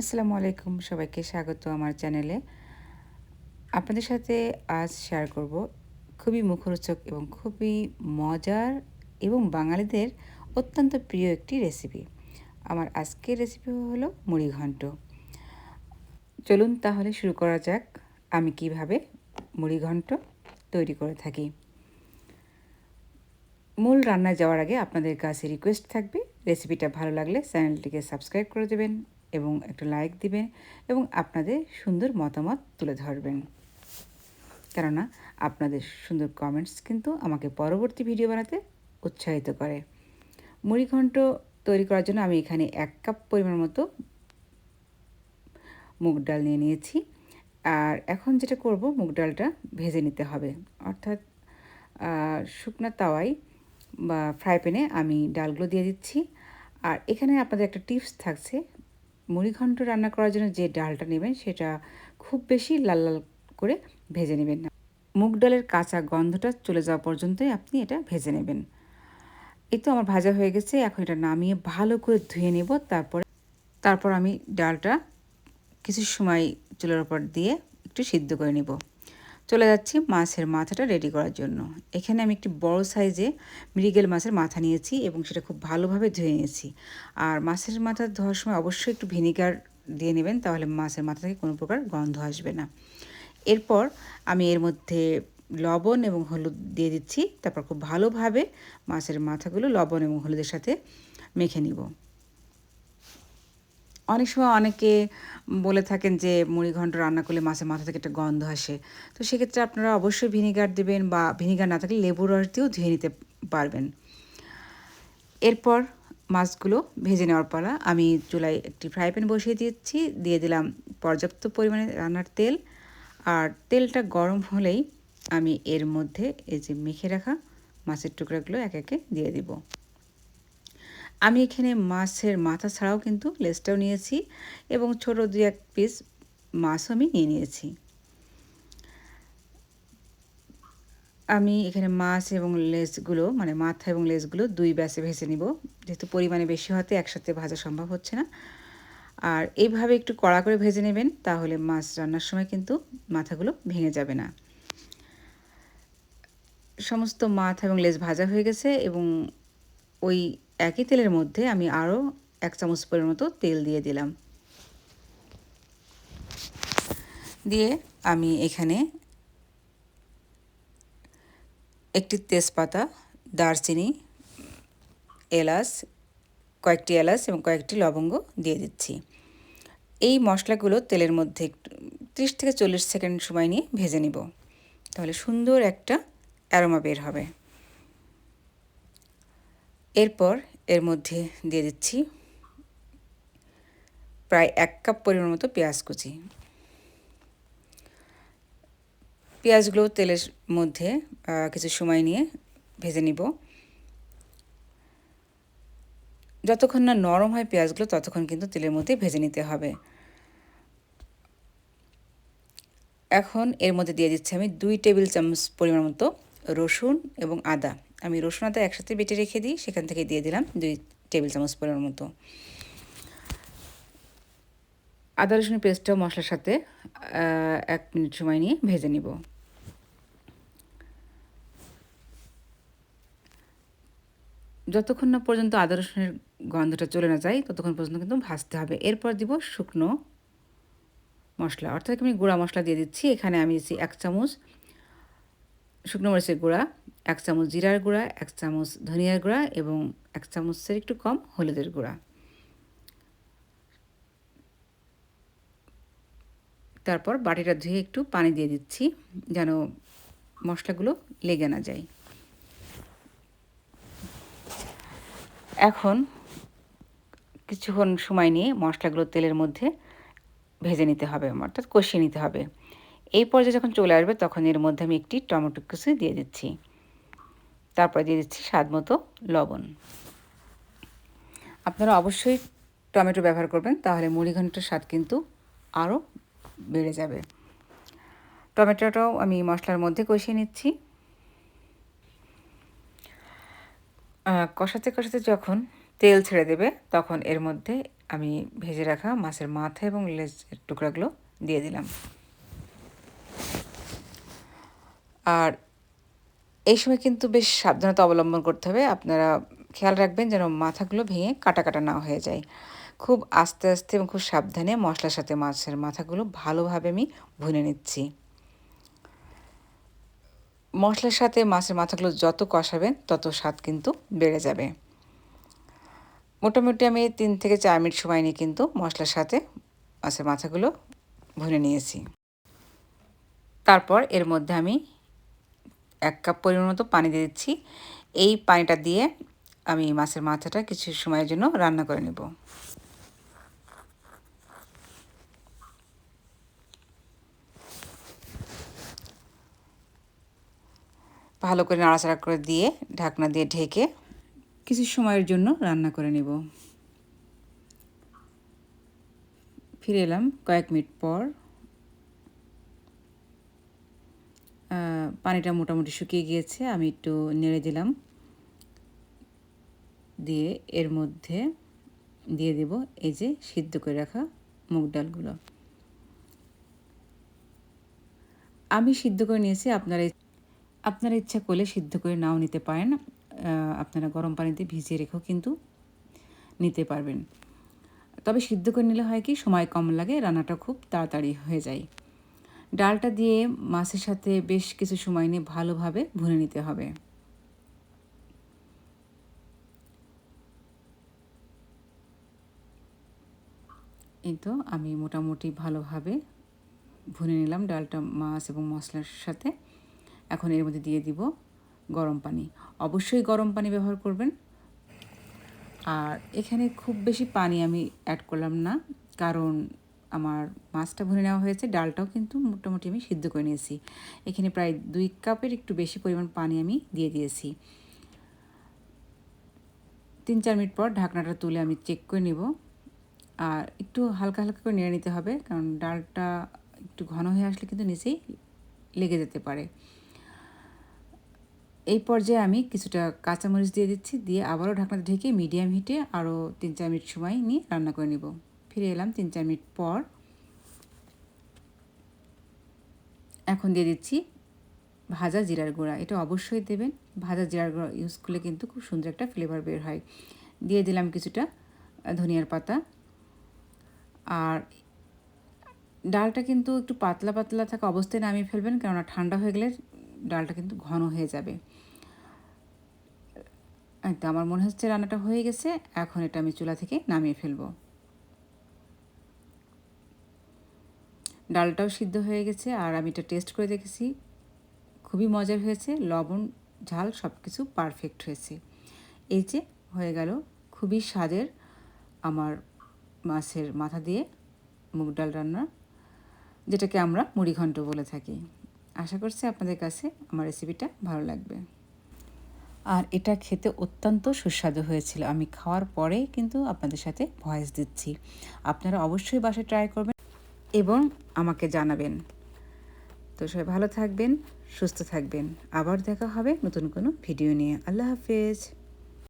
আসসালামু আলাইকুম সবাইকে, স্বাগত আমার চ্যানেলে। আপনাদের সাথে আজ শেয়ার করব খুবই মুখরোচক এবং খুবই মজার এবং বাঙালিদের অত্যন্ত প্রিয় একটি রেসিপি আমার আজকের রেসিপি হলো মুড়ি ঘন্ট। চলুন তাহলে শুরু করা যাক, আমি কীভাবে মুড়ি ঘন্ট তৈরি করে থাকি। মূল রান্নায় যাওয়ার আগে আপনাদের কাছে রিকোয়েস্ট থাকবে রেসিপিটা ভালো লাগলে চ্যানেলটিকে সাবস্ক্রাইব করে দেবেন। এবং একটা লাইক দিবেন এবং আপনাদের সুন্দর মতামত তুলে ধরবেন। কেননা আপনাদের সুন্দর কমেন্টস কিন্তু আমাকে পরবর্তী ভিডিও বানাতে উৎসাহিত করে। মুড়ি ঘন্ট তৈরি করার জন্য আমি এখানে এক কাপ পরিমাণ মতো মুগ ডাল নিয়ে নিয়েছি। আর এখন যেটা করব, মুগ ডালটা ভেজে নিতে হবে। অর্থাৎ শুকনো তাওয়ায় বা ফ্রাই প্যানে আমি ডালগুলো দিয়ে দিচ্ছি। আর এখানে আপনাদের একটা টিপস থাকছে মুড়িঘণ্ট রান্না করার জন্য যে ডালটা নেবেন, সেটা খুব বেশি লাল লাল করে ভেজে নেবেন না। মুগ ডালের কাঁচা গন্ধটা চলে যাওয়া পর্যন্তই আপনি এটা ভেজে নেবেন। এই তো আমার ভাজা হয়ে গেছে, এখন এটা নামিয়ে ভালো করে ধুয়ে নেব, তারপরে, তারপর আমি ডালটা কিছু সময় চুলের ওপর দিয়ে একটু সিদ্ধ করে নেব। চলে যাচ্ছি মাছের মাথাটা রেডি করার জন্য। এখানে আমি একটি বড় সাইজে মৃগেল মাছের মাথা নিয়েছি এবং সেটা খুব ভালোভাবে ধুয়ে নিয়েছি। আর মাছের মাথা ধোয়ার সময় অবশ্যই একটু ভিনিগার দিয়ে নেবেন, তাহলে মাছের মাথা থেকে কোনো প্রকার গন্ধ আসবে না। এরপর আমি এর মধ্যে লবণ এবং হলুদ দিয়ে দিচ্ছি, তারপর খুব ভালোভাবে মাছের মাথাগুলো লবণ এবং হলুদের সাথে মেখে নিব। অনেক সময় অনেকে বলে থাকেন যে মুড়ি ঘন্ট রান্না করলে মাছের মাথা থেকে একটা গন্ধ আসে। তো সেক্ষেত্রে আপনারা অবশ্যই ভিনিগার দেবেন বা ভিনিগার না থাকলে লেবুর রস দিয়েও ধুয়ে নিতে পারবেন। এরপর মাছগুলো ভেজে নেওয়ার পর আমি চুলায় একটি ফ্রাই প্যান বসিয়ে দিয়েছি দিয়ে দিলাম পর্যাপ্ত পরিমাণে রান্নার তেল। আর তেলটা গরম হলেই আমি এর মধ্যে এই যে মেখে রাখা মাছের টুকরাগুলো এক একে দিয়ে দিব। আমি এখানে মাছের মাথা ছাড়াও কিন্তু লেজটাও নিয়েছি এবং ছোট দু এক পিস মাছও আমি নিয়ে নিয়েছি। আমি এখানে মাছ এবং লেসগুলো মানে মাথা এবং লেজগুলো দুই ব্যাসে ভেজে নিব। যেহেতু পরিমাণে বেশি হতে একসাথে ভাজা সম্ভব হচ্ছে না। আর এইভাবে একটু কড়া করে ভেজে নেবেন, তাহলে মাছ রান্নার সময় কিন্তু মাথাগুলো ভেঙে যাবে না। সমস্ত মাথা এবং লেজ ভাজা হয়ে গেছে এবং ওই একই তেলের মধ্যে আমি আরও এক চামচ পরের মতো তেল দিয়ে দিলাম। দিয়ে আমি এখানে একটি তেজপাতা, দারচিনি, এলাচ, কয়েকটি এলাচ এবং কয়েকটি লবঙ্গ দিয়ে দিচ্ছি। এই মশলাগুলো তেলের মধ্যে একটু থেকে চল্লিশ সেকেন্ড সময় নিয়ে ভেজে নিব। তাহলে সুন্দর একটা অ্যারোমা বের হবে। এরপর এর মধ্যে দিয়ে দিচ্ছি প্রায় এক কাপ পরিমাণ মতো পেঁয়াজ কুচি। পেঁয়াজগুলো তেলের মধ্যে কিছু সময় নিয়ে ভেজে নিব। যতক্ষণ না নরম হয় পেঁয়াজগুলো, ততক্ষণ কিন্তু তেলের মধ্যে ভেজে নিতে হবে। এখন এর মধ্যে দিয়ে দিচ্ছি আমি দুই টেবিল চামচ পরিমাণ মতো রসুন এবং আদা। আমি রসুন আদা একসাথে বেটে রেখে দিই, সেখান থেকে দিয়ে দিলাম দুই টেবিল চামচ পরিমাণ মতো। আদা, রসুনের পেস্টটাও মশলার সাথে এক মিনিট সময় নিয়ে ভেজে নিব। যতক্ষণ না পর্যন্ত আদা, রসুনের গন্ধটা চলে না যায়, ততক্ষণ পর্যন্ত কিন্তু ভাজতে হবে। এরপর দিব শুকনো মশলা। অর্থাৎ আমি গুঁড়া মশলা দিয়ে দিচ্ছি। এখানে আমি দিচ্ছি এক চামচ শুকনো মরিচের গুঁড়া, এক চামচ জিরার গুঁড়া, এক চামচ ধনিয়ার গুঁড়া এবং এক চামচের একটু কম হলুদের গুঁড়া। তারপর বাটিটা ধুয়ে একটু পানি দিয়ে দিচ্ছি যেন মশলাগুলো লেগে না যায়। এখন কিছুক্ষণ সময় নিয়ে মশলাগুলো তেলের মধ্যে ভেজে নিতে হবে, অর্থাৎ কষিয়ে নিতে হবে। এই পর্যায়ে যখন চলে আসবে, তখন এর মধ্যে আমি একটি টমেটো কুচি দিয়ে দিচ্ছি। তারপরে দিয়ে দিচ্ছি স্বাদ মতো লবণ। আপনারা অবশ্যই টমেটো ব্যবহার করবেন, তাহলে মুড়ি ঘণ্টার স্বাদ কিন্তু আরও বেড়ে যাবে। টমেটোটাও আমি মশলার মধ্যে কষিয়ে নিচ্ছি। কষাতে কষাতে যখন তেল ছেড়ে দেবে, তখন এর মধ্যে আমি ভেজে রাখা মাছের মাথা এবং লেজের টুকরাগুলো দিয়ে দিলাম। আর এই সময় কিন্তু বেশ সাবধানতা অবলম্বন করতে হবে। আপনারা খেয়াল রাখবেন যেন মাথাগুলো ভেঙে কাটা কাটা না হয়ে যায়। খুব আস্তে আস্তে এবং খুব সাবধানে মশলার সাথে মাছের মাথাগুলো ভালোভাবে আমি ভুনে নিচ্ছি। মশলার সাথে মাছের মাথাগুলো যত কষাবেন, তত স্বাদ কিন্তু বেড়ে যাবে। মোটামুটি আমি তিন থেকে চার মিনিট সময় নিয়ে কিন্তু মশলার সাথে মাছের মাথাগুলো ভুনে নিয়েছি। তারপর এর মধ্যে আমি এক কাপ পরিমাণ মতো পানি দিয়ে দিচ্ছি। এই পানিটা দিয়ে আমি মাছের মাথাটা কিছু সময়ের জন্য রান্না করে নেব। ভালো করে নাড়াচাড়া করে দিয়ে ঢাকনা দিয়ে ঢেকে কিছু সময়ের জন্য রান্না করে নেব। ফিরে এলাম কয়েক মিনিট পর। পানিটা মোটামুটি শুকিয়ে গিয়েছে, আমি একটু নেড়ে দিলাম। দিয়ে এর মধ্যে দিয়ে দেব এই যে সিদ্ধ করে রাখা মুগ ডালগুলো। আমি সিদ্ধ করে নিয়েছি, আপনারা আপনারা ইচ্ছা করলে সিদ্ধ করে নাও নিতে পারেন। আপনারা গরম পানিতে ভিজিয়ে রেখেও কিন্তু নিতে পারবেন। তবে সিদ্ধ করে নিলে হয় কি, সময় কম লাগে, রান্নাটা খুব তাড়াতাড়ি হয়ে যায়। ডালটা দিয়ে মাছের সাথে বেশ কিছু সময় নিয়ে ভালোভাবে ভুনে নিতে হবে। এই তো আমি মোটামুটি ভালোভাবে ভুনে নিলাম ডালটা, মাছ এবং মশলার সাথে। এখন এর মধ্যে দিয়ে দিব গরম পানি। অবশ্যই গরম পানি ব্যবহার করবেন। আর এখানে খুব বেশি পানি আমি অ্যাড করলাম না, কারণ আমার মাছটা ভরে নেওয়া হয়েছে, ডালটাও কিন্তু মোটামুটি আমি সিদ্ধ করে নিয়েছি। এখানে প্রায় দুই কাপের একটু বেশি পরিমাণ পানি আমি দিয়ে দিয়েছি। তিন চার মিনিট পর ঢাকনাটা তুলে আমি চেক করে নেব। আর একটু হালকা হালকা করে নেড়ে নিতে হবে, কারণ ডালটা একটু ঘন হয়ে আসলে কিন্তু নিচেই লেগে যেতে পারে। এই পর্যায়ে আমি কিছুটা কাঁচামরিচ দিয়ে দিচ্ছি, দিয়ে আবারও ঢাকনাতে ঢেকে মিডিয়াম হিটে আরও তিন চার মিনিট সময় নিয়ে রান্না করে নেব। ফিরে এলাম তিন চার মিনিট পর। এখন দিয়ে দিচ্ছি ভাজা জিরার গুঁড়া। এটা অবশ্যই দেবেন। ভাজা জিরার গুঁড়া ইউজ করলে কিন্তু খুব সুন্দর একটা ফ্লেভার বের হয়। দিয়ে দিলাম কিছুটা ধনিয়ার পাতা। আর ডালটা কিন্তু একটু পাতলা পাতলা থাকা অবস্থায় নামিয়ে ফেলবেন, কেননা ঠান্ডা হয়ে গেলে ডালটা কিন্তু ঘন হয়ে যাবে। তো আমার মনে হচ্ছে রান্নাটা হয়ে গেছে। এখন এটা আমি চুলা থেকে নামিয়ে ফেলব। ডালটাও সিদ্ধ হয়ে গেছে আর আমি এটা টেস্ট করে দেখেছি। খুবই মজার হয়েছে, লবণ, ঝাল সব কিছু পারফেক্ট হয়েছে। এই যে হয়ে গেল খুবই স্বাদের আমার মাছের মাথা দিয়ে মুগ ডাল রান্না, যেটাকে আমরা মুড়িঘণ্ট বলে থাকি। আশা করছি আপনাদের কাছে আমার রেসিপিটা ভালো লাগবে। আর এটা খেতে অত্যন্ত সুস্বাদু হয়েছিল। আমি খাওয়ার পরে কিন্তু আপনাদের সাথে ভয়েস দিচ্ছি। আপনারা অবশ্যই বাসায় ট্রাই করবেন। এবং আমাকে জানাবেন। তো সবাই ভালো থাকবেন, সুস্থ থাকবেন। আবার দেখা হবে নতুন কোনো ভিডিও নিয়ে। আল্লাহ হাফেজ।